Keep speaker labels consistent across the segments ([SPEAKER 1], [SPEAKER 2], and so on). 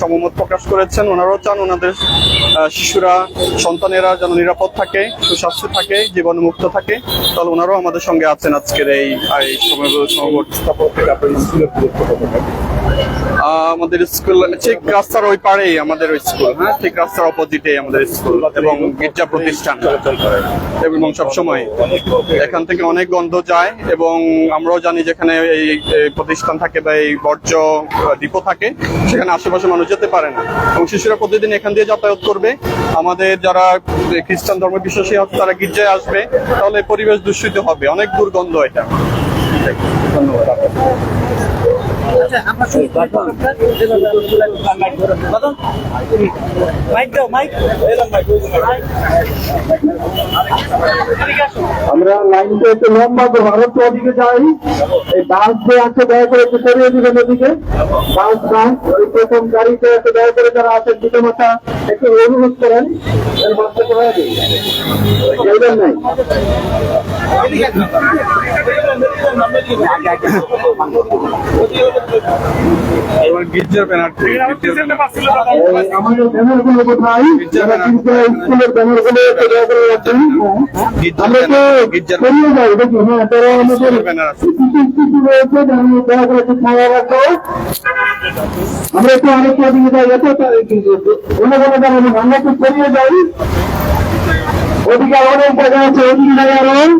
[SPEAKER 1] সমমত প্রকাশ করেছেন। ওনারাও চান ওনাদের শিশুরা সন্তানেরা যেন নিরাপদ থাকে সুস্বাস্থ্য থাকে জীবাণুমুক্ত থাকে। তাহলে ওনারাও আমাদের সঙ্গে আছেন আজকের এই সময় সমবেত আহ, আমাদের স্কুল, ঠিক রাস্তার ওই পাড়েই আমাদের স্কুল হ্যাঁ? ঠিক রাস্তার অপোজিটে আমাদের স্কুল এবং গির্জা প্রতিষ্ঠান। এবং সবসময় এখান থেকে অনেক গন্ধ যায় এবং আমরাও জানি যেখানে এই প্রতিষ্ঠান থাকে বা এই বর্জ্য ডিপো থাকে, সেখানে আশেপাশে মানুষ যেতে পারে না। এবং শিশুরা প্রতিদিন এখান দিয়ে যাতায়াত করবে। আমাদের যারা খ্রিস্টান ধর্ম বিশ্বাসী আছে, তারা গির্জায় আসবে, তাহলে পরিবেশ দূষিত হবে। অনেক দুর্গন্ধ এটা।
[SPEAKER 2] আমরা লাইনটা একটু লম্বা করে ভারত ওদিকে যাই। এই বাস যে আছে, দয়া করে একটু সরিয়ে দিবেন ওদিকে। বাস বাস ওই প্রথম গাড়িতে একটু দয়া করে যারা আছেন দুটো মাথা একটু অনুরোধ করেন, এর বাসটা দিন। নাই।
[SPEAKER 1] এবার গির্জার ব্যানার
[SPEAKER 2] আমাদের ব্যানার কোথায়? যারা কিন্তু স্কুলের ব্যানারগুলো করে রাখবেন আমরা তো যাই হ্যাঁ তারা আমাদের
[SPEAKER 1] ব্যানার আছে।
[SPEAKER 2] কিছু রয়েছে দয়া করে একটু ছায়া রাখব আমরা একটু অনেকটা দিকে যাই এত অন্য কোনো জায়গায় আমরা একটু সরিয়ে যাই। ওদিকে অনেক জায়গা আছে ওদিকে যাই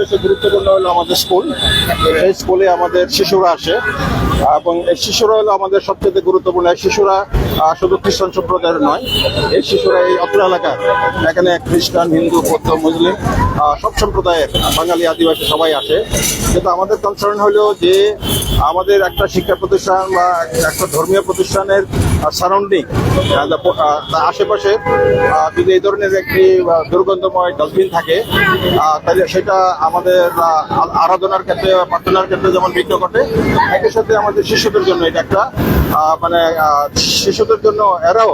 [SPEAKER 3] বেশি গুরুত্বপূর্ণ হলো আমাদের স্কুল। স্কুলে আমাদের শিশুরা আসে। এবং এই শিশুরা হলো আমাদের সবচেয়ে গুরুত্বপূর্ণ। শিশুরা শুধু খ্রিস্টান সম্প্রদায়ের নয়, এই শিশুরা এই এলাকার। এখানে খ্রিস্টান, হিন্দু, বৌদ্ধ, মুসলিম সব সম্প্রদায়ের বাঙালি আদিবাসী সবাই আসে। কিন্তু আমাদের কনসার্ন হলো যে আমাদের একটা শিক্ষা প্রতিষ্ঠান বা একটা ধর্মীয় প্রতিষ্ঠানের সারাউন্ডিং আশেপাশে যদি এই ধরনের একটি দুর্গন্ধময় ডাস্টবিন থাকে তাহলে সেটা আমাদের আরাধনার ক্ষেত্রে প্রার্থনার ক্ষেত্রে যেমন বিঘ্ন ঘটে, একই সাথে আমাদের শিশুদের জন্য এটা একটা মানে শিশুদের জন্য এরাও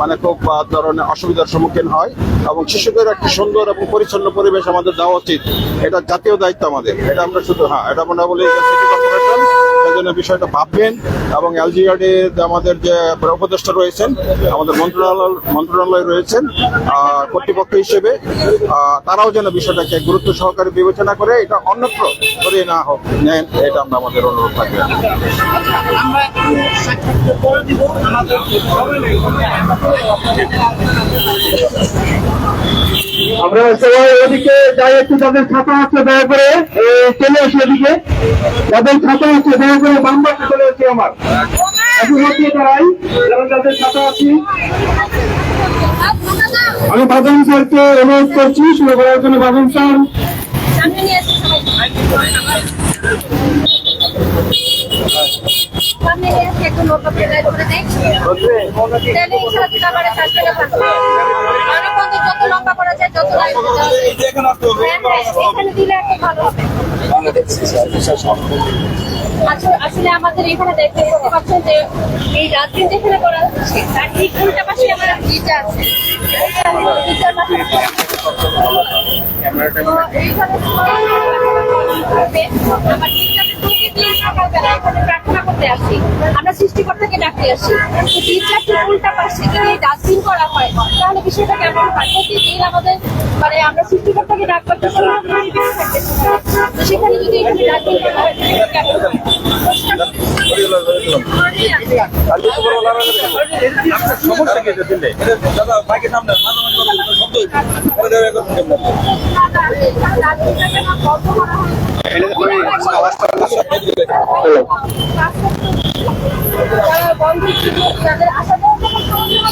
[SPEAKER 3] মানে খুব ধরনের অসুবিধার সম্মুখীন হয় এবং শিশুদের একটি সুন্দর এবং পরিচ্ছন্ন পরিবেশ আমাদের দেওয়া উচিত। এটা জাতীয় দায়িত্ব আমাদের। এটা আমরা শুধু হ্যাঁ এটা আমরা বলি সিটি কর্পোরেশন সেজন্য বিষয়টা ভাববেন এবং এলজিআরডি আমাদের যে উপদেষ্টা রয়েছেন, আমাদের মন্ত্রণালয় মন্ত্রণালয় রয়েছেন কর্তৃপক্ষ হিসেবে তারাও যেন বিষয়টাকে গুরুত্ব সহকারে বিবেচনা করে এটা অন্যত্র সরিয়ে না হোক। নেন, এটা আমরা আমাদের অনুরোধ থাকবে।
[SPEAKER 2] আমরা সবাই ওদিকে যাই, একটু তাদের ছাতা আছে, দয়া করে চলে আসি ওদিকে যাদের ছাতা আছে, দয়া করে বাম পাশে চলে আসি আমার। এখন যারা যাদের আছি, আমি বাদন স্যারকে অনুরোধ করছি শুরু করার জন্য বাদন স্যার।
[SPEAKER 4] অনেক যত লম্বা করা যায় তত লাইন আসলে আসলে আমাদের এখানে যে এই যেখানে করা হচ্ছে, তার ঠিক আমার আছে। আমার প্রার্থনা করতে আসি আমরা সৃষ্টিকর্তাকে ডাকতে আসি উল্টা পাশে যদি ডাস্টবিন করা হয়, তাহলে বিষয়টা কেমন আমাদের মানে আমরা সৃষ্টিকর্তাকে ডাকবার জন্য পরিবেশ থাকতে তো সেখানে যদি এখানে ডাস্টবিন করা হয় তাহলে কেমন হয়
[SPEAKER 3] সমস্যা কি দিলে দাদা বাইকের সামনে শব্দ হচ্ছে। এটা দেবে এখন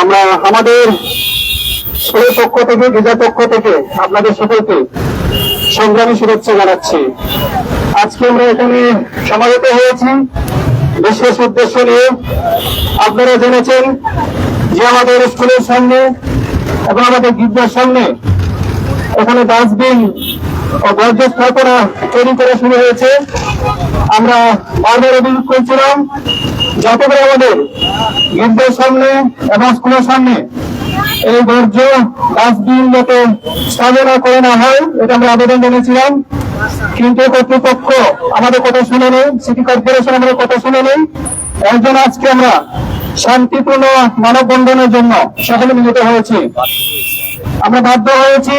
[SPEAKER 2] আমরা আমাদের পক্ষ থেকে গির্জার পক্ষ থেকে আপনাদের সকলকে সংগ্রামী শুভেচ্ছা জানাচ্ছি। আজকে আমরা এখানে সমাগত হয়েছি। বিশেষ উদ্দেশ্য নিয়ে আপনারা জেনেছেন যে আমাদের স্কুলের সামনে এবং আমাদের গির্জার সামনে এখানে ডাস্টবিন ও বর্জ্য স্থাপনা তৈরি করা শুরু হয়েছে। আমরা বারবার অভিযোগ করছিলাম যাতে আমাদের গির্জার সামনে এবং স্কুলের সামনে এই বর্জ্য ডাস্টবিন যাতে স্থাপনা করে না হয়, এটা আমরা আবেদন জানিয়েছিলাম। কিন্তু কর্তৃপক্ষ আমাদের কথা শুনে নেই সিটি কর্পোরেশন আমাদের কথা শুনে নেই একজন আজকে আমরা শান্তিপূর্ণ মানববন্ধনের জন্য সকলে মিলিত হয়েছি। আমরা বাধ্য হয়েছি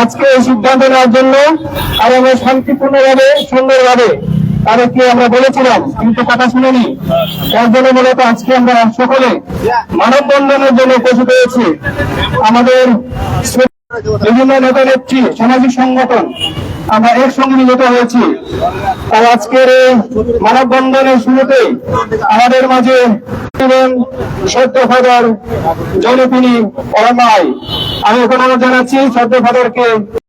[SPEAKER 2] আজকে এই সিদ্ধান্ত নেওয়ার জন্য, আর আমরা শান্তিপূর্ণভাবে, সুন্দরভাবে তাদেরকে আমরা বলেছিলাম কিন্তু কথা শুনেনি। তার জন্য মূলত আজকে আমরা সকলে মানববন্ধনের জন্য উপস্থিত হয়েছি। আমাদের বিভিন্ন নেতা নেত্রী, সামাজিক সংগঠন, আমরা একসঙ্গে মিলিত হয়েছি। আর আজকের এই মানববন্ধনের শুরুতেই আমাদের মাঝে ছিলেন সদ্য ফাদার জনপিনী অরমাই, আমি এখন অনুরোধ জানাচ্ছি, সদ্য ফাদারকে